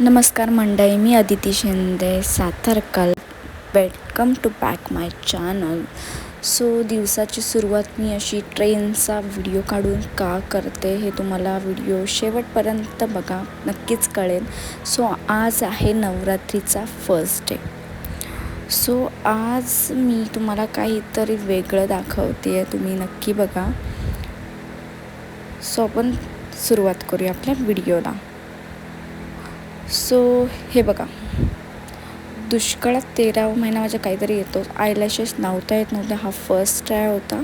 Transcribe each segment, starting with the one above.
नमस्कार मंडळी मी Aditi Shinde Satarkar welcome to back my channel so दिवसाची सुरुवात मी अशी ट्रेनचा व्हिडिओ काढून का करते हे तुम्हाला व्हिडिओ शेवटपर्यंत बघा नक्कीच कळेल. सो आज आहे नवरात्रीचा फर्स्ट डे सो आज मी तुम्हाला काहीतरी वेगळं दाखवते आहे तुम्ही नक्की बघा. सो आपण सुरुवात करूया आपल्या व्हिडिओला सो हे बघा. दुष्काळात तेरावा महिना माझ्या काहीतरी येतो. आयलॅशेस नव्हता येत नव्हत्या हा फर्स्ट ट्राय होता.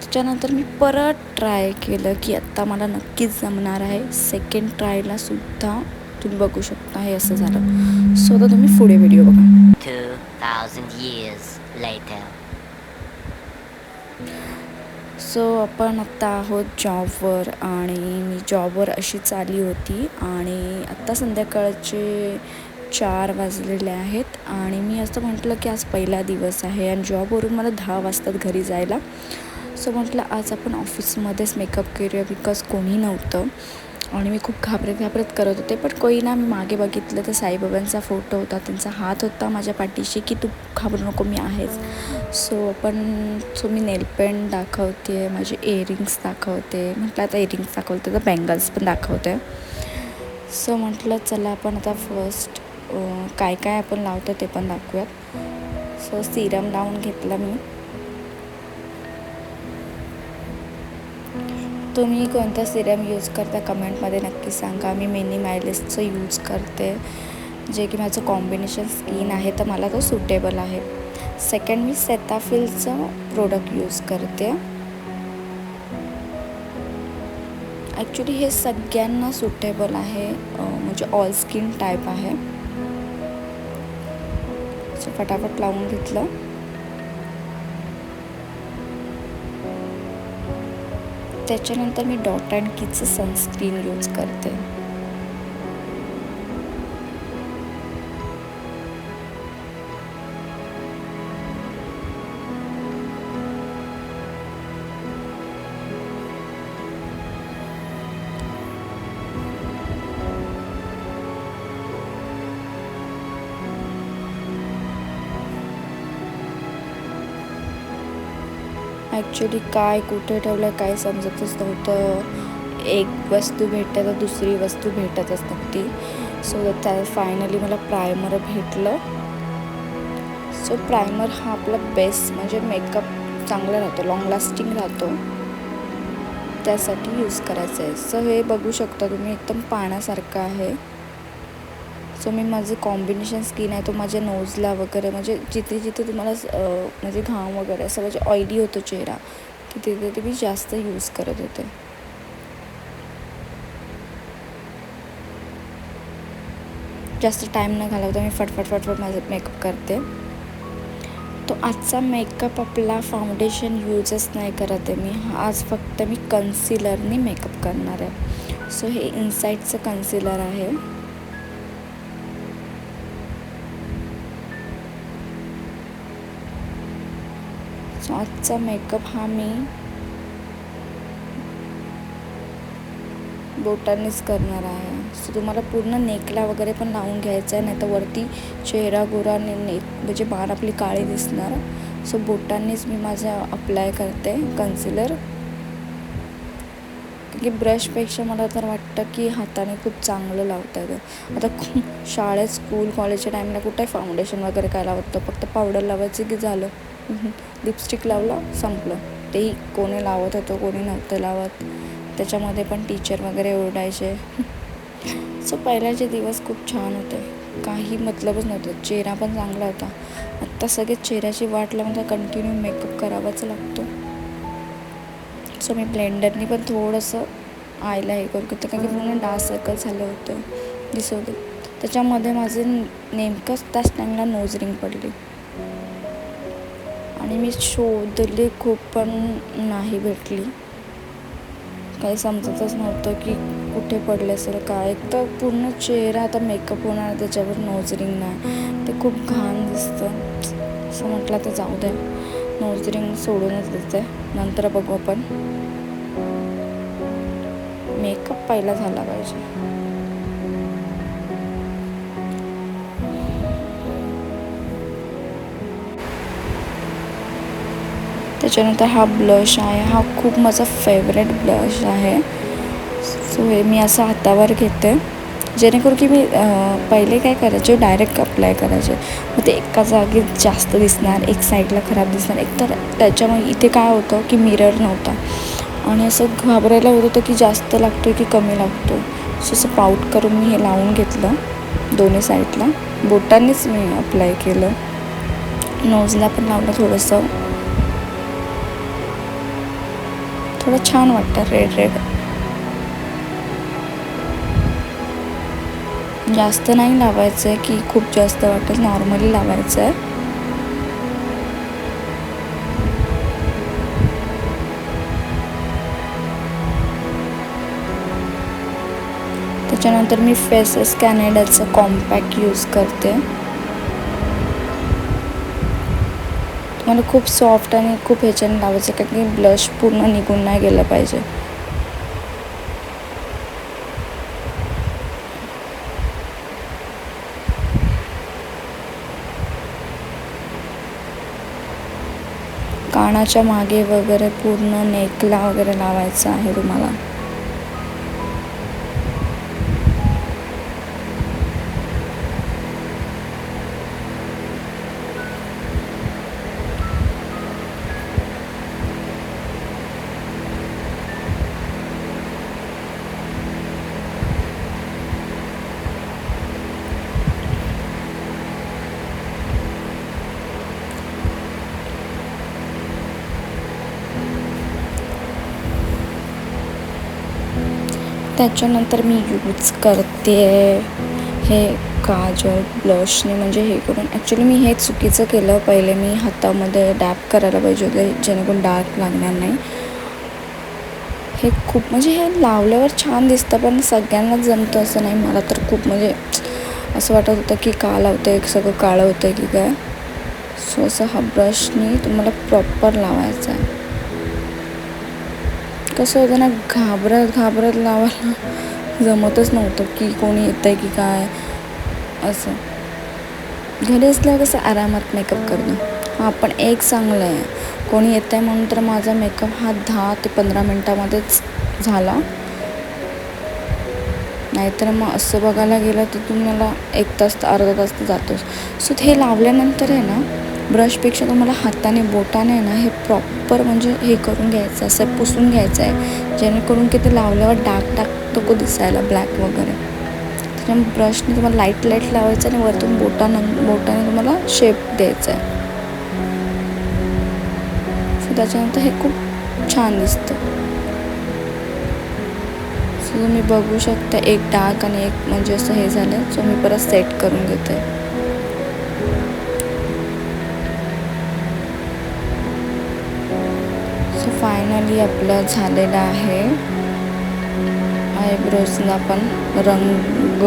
त्याच्यानंतर मी परत ट्राय केलं की आत्ता मला नक्कीच जमणार आहे. सेकंड ट्रायला सुद्धा तुम्ही बघू शकता हे असं झालं. सो आता तुम्ही पुढे व्हिडिओ बघा. 2000 years later. सो आपण आत्ता आहोत जॉबवर आणि मी जॉबवर अशीच आली होती आणि आत्ता संध्याकाळचे चार वाजलेले आहेत आणि मी असं म्हटलं की आज पहिला दिवस आहे आणि जॉबवरून मला दहा वाजतात घरी जायला. सो म्हटलं आज आपण ऑफिसमध्येच मेकअप करूया बिकॉज कोणी नव्हतं. आणि मी खूप घाबरत घाबरत करत होते पण कोईना ना मी मागे बघितलं तर साईबाबांचा फोटो होता त्यांचा हात होता माझ्या पाठीशी की तू घाबरू नको मी आहेच. सो आपण सो मी नेलपेंट दाखवते माझे इयरिंग्स दाखवते म्हटलं आता इयरिंग्स दाखवते तर बँगल्स पण दाखवते. सो म्हटलं चला आपण आता फर्स्ट काय काय आपण लावतो ते पण दाखवूयात. सो सिरम लावून घेतला मी. तुम्ही कोणता सिरम यूज करता कमेंटमध्ये नक्की सांगा. मी मिनी मायलेसचं यूज करते. जे की माझं कॉम्बिनेशन स्किन आहे तर मला तो सुटेबल आहे. सेकंड मी सेताफिलचं प्रोडक्ट यूज करते. ॲक्च्युली हे सगळ्यांना सुटेबल आहे. म्हणजे ऑल स्किन टाईप आहे. सो फटाफट लावून घेतलं. त्याच्यानंतर मी डॉट अँड किचं सनस्क्रीन यूज करते. ॲक्च्युली काय कुठे ठेवलं काय समजतच नव्हतं. एक वस्तू भेटते तर दुसरी वस्तू भेटतच नव्हती. सो त्या फायनली मला प्रायमर भेटलं. सो प्रायमर हा आपला बेस्ट म्हणजे मेकअप चांगला राहतो लाँग लास्टिंग राहतो. त्यासाठी यूज करायचं आहे सो हे बघू शकता तुम्ही एकदम पाण्यासारखं आहे. सो मी माझं कॉम्बिनेशन स्किन आहे तो माझ्या नोजला वगैरे म्हणजे जिथे जिथे तुम्हाला म्हणजे घाम वगैरे असं म्हणजे ऑइली होतो चेहरा तिथे तिथे मी जास्त यूज करत होते. जास्त टाईम न घालवता मी फटफट फटफट माझं मेकअप करते. तो आजचा मेकअप आपला फाउंडेशन यूजच नाही करत आहे मी. आज फक्त मी कन्सिलरनी मेकअप करणार आहे. सो हे इन्साईटचं कन्सिलर आहे. सो आजचा मेकअप हा मी बोटांनीच करणार आहे. सो तुम्हाला पूर्ण नेकला वगैरे पण लावून घ्यायचं आहे नाही तर वरती चेहरा गोरा ने नेक म्हणजे बाण आपली काळी दिसणार. सो बोटांनीच मी माझं अप्लाय करते कन्सिलर की ब्रशपेक्षा मला तर वाटतं की हाताने खूप चांगलं लावता येतं आता खूप शाळेत स्कूल कॉलेजच्या टाईमला कुठे फाउंडेशन वगैरे काय लावतं फक्त पावडर लावायचं की झालं? लिपस्टिक लावलं संपलं. तेही कोणी लावत होतं कोणी नव्हतं लावत. त्याच्यामध्ये पण टीचर वगैरे ओरडायचे. सो पहिल्याचे दिवस खूप छान होते. काही मतलबच नव्हतं. चेहरा पण चांगला होता. आत्ता सगळे चेहऱ्याची वाट लावून तर कंटिन्यू मेकअप करावाच लागतो. सो मी ब्लेंडरनी पण थोडंसं आयला हे करू तर कारण की पूर्ण डार्क सर्कल झालं होतं. दिसवलं त्याच्यामध्ये माझे नेमकंच त्याच टाईमला नोज रिंग पडली. आणि मी शोधली खूप पण नाही भेटली. काही समजतच नव्हतं की कुठे पडले असेल काय. एक तर पूर्ण चेहरा आता मेकअप होणार त्याच्यावर नोजरिंग नाही. ते खूप घाण दिसतं. असं म्हटलं तर जाऊ द्या नोजरिंग सोडूनच देते. नंतर बघू आपण. मेकअप पहिला झाला पाहिजे. त्याच्यानंतर हा ब्लश आहे. हा खूप माझा फेवरेट ब्लश आहे. सो हे मी असं हातावर घेते. जेणेकरून की मी पहिले काय करायचे डायरेक्ट अप्लाय करायचे. मग ते एका जागी जास्त दिसणार एक साईडला खराब दिसणार. एक तर त्याच्यामुळे इथे काय होतं की मिरर नव्हता. आणि असं घाबरायला होत होतं की जास्त लागतो की कमी लागतो सो असं पाऊट करून मी हे लावून घेतलं दोन्ही साईडला बोटांनीच मी अप्लाय केलं. नोजला पण लावलं थोडंसं. थोडं छान वाटतं रेड रेड जास्त नाही लावायचं आहे की खूप जास्त वाटेल नॉर्मली लावायचं आहे त्याच्यानंतर मी फेसेस कॅनेडाचं कॉम्पॅक्ट यूज करते. मला खूप सॉफ्ट आणि खूप ह्याच्याने लावायचं कारण की ब्लश पूर्ण निघून नाही गेलं पाहिजे. कानाच्या मागे वगैरे पूर्ण नेकला वगैरे लावायचा आहे तुम्हाला. त्याच्यानंतर मी यूज करते हे काजल ब्लशने म्हणजे हे करून. ॲक्च्युली मी हे चुकीचं केलं. पहिले मी हातामध्ये डॅप करायला पाहिजे होते जेणेकरून डार्क लागणार नाही. हे खूप म्हणजे हे लावल्यावर छान दिसतं पण सगळ्यांनाच जमतं असं नाही. मला तर खूप म्हणजे असं वाटत होतं की का लावतं आहे सगळं काळं होतं आहे की काय. सो असं हा ब्रशनी तुम्हाला प्रॉपर लावायचा आहे. कसं होतं ना घाबरत घाबरत लावायला जमतच नव्हतं की कोणी येतं आहे की काय. असं. घरी असल्यावर कसं आरामात मेकअप करणं. हा पण एक चांगलं आहे. कोणी येतं आहे म्हणून तर माझा मेकअप हा दहा ते पंधरा मिनटामध्येच झाला. नाहीतर मग असं बघायला गेलं तर तुम्हाला एक तास तर अर्धा तास तर जातोच सो हे लावल्यानंतर आहे ना ब्रशपेक्षा तुम्हाला हाताने बोटाने आहे ना हे प्रॉपर म्हणजे हे करून घ्यायचं असं पुसून घ्यायचं आहे जेणेकरून की ते लावल्यावर डार्क डार्क नको दिसायला ब्लॅक वगैरे. त्याच्यामुळे ब्रशने तुम्हाला लाइट लाइट लावायचं आणि वरतून बोटानं बोटाने तुम्हाला शेप द्यायचा आहे. सो त्याच्यानंतर हे खूप छान दिसतं. सो तुम्ही बघू शकता एक डार्क आणि एक म्हणजे असं हे झालं सो मी परत सेट करून घेते. फायनली आपलं झालेलं आहे. आयब्रोजला पण रंग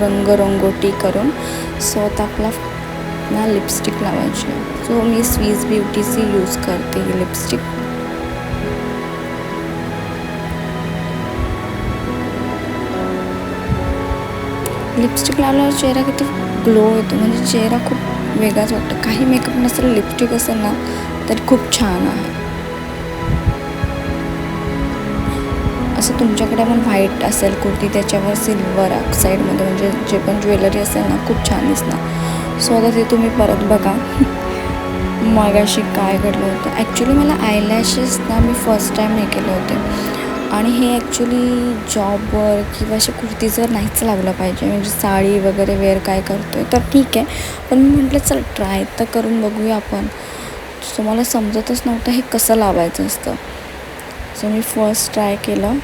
रंगरंगोटी करून सो आता आपला ना लिपस्टिक लावायची. सो मी स्वीज ब्युटीची यूज करते ही लिपस्टिक लिपस्टिक लावल्यावर चेहरा किती ग्लो येतो. म्हणजे चेहरा खूप वेगळाच वाटतो. काही मेकअप नसेल लिपस्टिक असेल ना तर खूप छान आहे. असं तुमच्याकडे पण व्हाईट असेल कुर्ती त्याच्यावर सिल्वर साईडमध्ये म्हणजे जे पण ज्वेलरी असेल ना खूप छान दिसणार. सो आता ते तुम्ही परत बघा. मगाशी काय घडलं होतं? ॲक्च्युली मला आयलॅशेस ना मी फर्स्ट टाईम हे केले होते. आणि हे ॲक्च्युली जॉबवर किंवा अशा कुर्तीजवर नाहीच लावलं पाहिजे म्हणजे साडी वगैरे वेअर काय करतो आहे तर ठीक आहे. पण मी म्हटलं चल ट्राय तर करून बघूया आपण. सो मला समजतच नव्हतं हे कसं लावायचं असतं. सो मी फर्स्ट ट्राय केलं.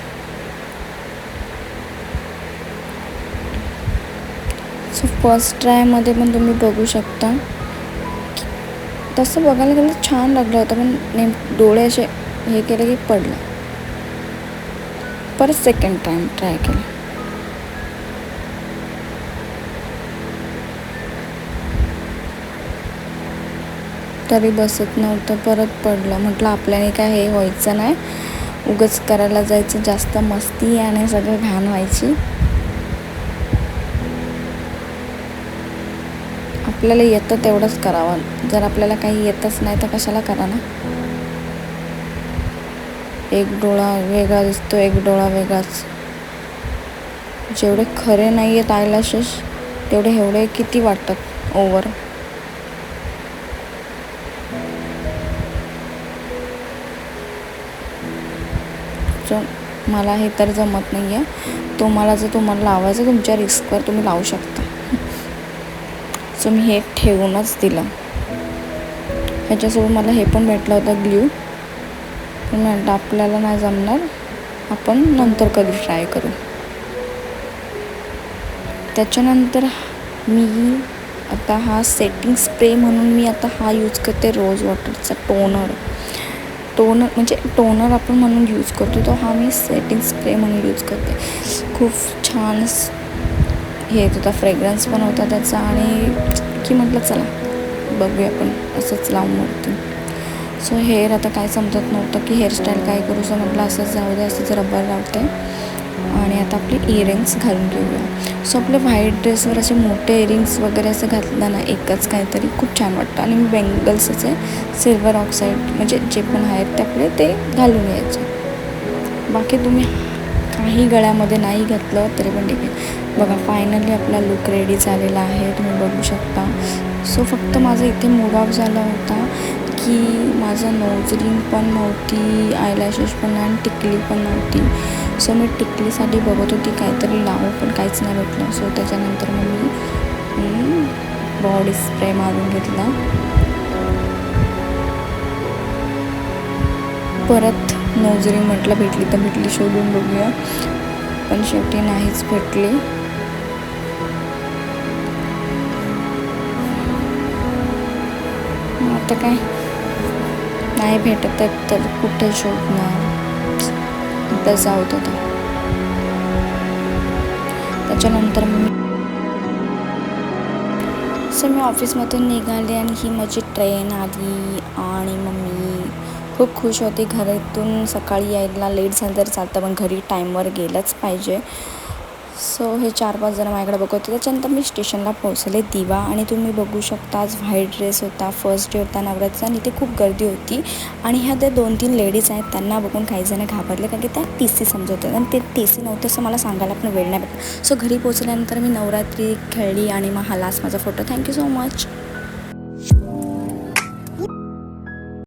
सो फर्स्ट ट्रायमध्ये पण तुम्ही बघू शकता. तसं बघायला गेलं छान लागलं होतं पण नेम डोळे असे हे केले की पडलं. परत सेकंड टाईम ट्राय केलं. तरी बसत नव्हतं परत पडलं. म्हटलं आपल्याने काय हे व्हायचं नाही. उगच करायला जायचं जास्त मस्ती आणि सगळं घाण व्हायची. आपल्याला येतं तेवढंच करावं. जर आपल्याला काही येतच नाही तर कशाला करा ना? एक डोळा वेगळा दिसतो एक डोळा वेगळाच. जेवढे खरे नाही आहेत आयलॅशेस तेवढे एवढे किती वाटतात ओवर सो मला हे तर जमत नाही आहे तुम्हाला जर तुम्हाला लावायचं तुमच्या रिस्कवर तुम्ही लावू शकता. सो मी हे ठेवूनच दिलं. ह्याच्यासोबत मला हे पण भेटलं होतं ग्ल्यू पण म्हणतं आपल्याला नाही जमणार. आपण नंतर कधी ट्राय करू. त्याच्यानंतर मी आता हा सेटिंग स्प्रे म्हणून मी आता हा यूज करते रोज वॉटरचा टोनर टोनर म्हणजे टोनर आपण म्हणून यूज करतो. तो हा मी सेटिंग स्प्रे म्हणून यूज करते. खूप छान हे येत होता फ्रेग्रन्स पण होता त्याचा आणि की म्हटलं चला बघूया आपण असंच लावून होती सो हेअर आता काय समजत नव्हतं की हेअरस्टाईल काय करू म्हटलं असंच जाऊ दे असंच रबर लावते. आणि आता आपले इयरिंग्स घालून घेऊया सो आपले व्हाईट ड्रेसवर असे मोठे इयरिंग्स वगैरे असं घातलं ना एकच काहीतरी खूप छान वाटतं. आणि मी बेंगल्स असे सिल्वर ऑक्साईड म्हणजे जे पण आहेत ते आपले ते घालून यायचे. बाकी तुम्ही काही गळ्यामध्ये नाही घातलं तरी पण ठीक आहे. बघा फायनली आपला लुक रेडी झालेला आहे. तुम्ही बघू शकता. सो फक्त माझं इथे मूड ऑफ झाला होता. की माझं नोज रिंग पण नव्हती आयलॅशेस पण आणि टिकली पण नव्हती. सो मी टिकलीसाठी बघत होती काहीतरी लावू पण काहीच नाही भेटलं. सो त्याच्यानंतर मग मी बॉडी स्प्रे मारून घेतला. परत नोजरी म्हटलं भेटली तर भेटली शोधून बघूया. पण शेवटी नाहीच भेटली. आता काय? नाही भेटत आहेत तर कुठे शोधणार? एकदा जाऊ दे त्याच्यानंतर मी सो मी ऑफिसमधून निघाले आणि ही माझी ट्रेन आली आणि मम्मी खूप खुश होते. घरातून सकाळी यायला लेट झालं तर चालतं पण घरी टाईमवर गेलंच पाहिजे. सो हे चार पाच जण माझ्याकडे बघत होते. त्याच्यानंतर मी स्टेशनला पोहोचले दिवा आणि तुम्ही बघू शकता आज व्हाईट ड्रेस होता फर्स्ट डे होता नवरात्रीचा आणि इथे खूप गर्दी होती. आणि ह्या त्या दोन तीन लेडीज आहेत त्यांना बघून काही जण घाबरले कारण की त्या टी सी समजत होत्या आणि ते टी सी नव्हते असं मला सांगायला पण वेळ नाही भेटला. सो घरी पोहोचल्यानंतर मी नवरात्री खेळली आणि मग हा लास्ट माझा फोटो थँक्यू सो मच